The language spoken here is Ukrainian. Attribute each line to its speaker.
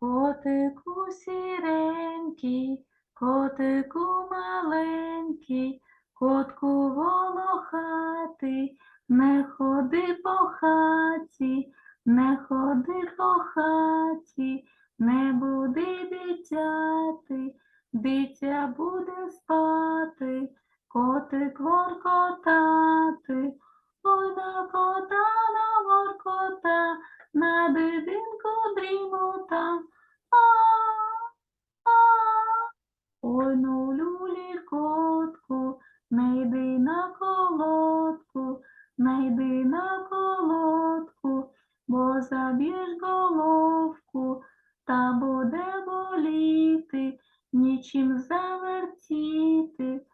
Speaker 1: Котику сіренький, котику маленький, котку волохатий, не ходи по хаті, не ходи по хаті, не буди дитяти, дитя буде спати, котик воркотати, ой на кота, на воркота, на на колодку, найди на колодку, бо заб'єш головку, та буде боліти, нічим завертіти.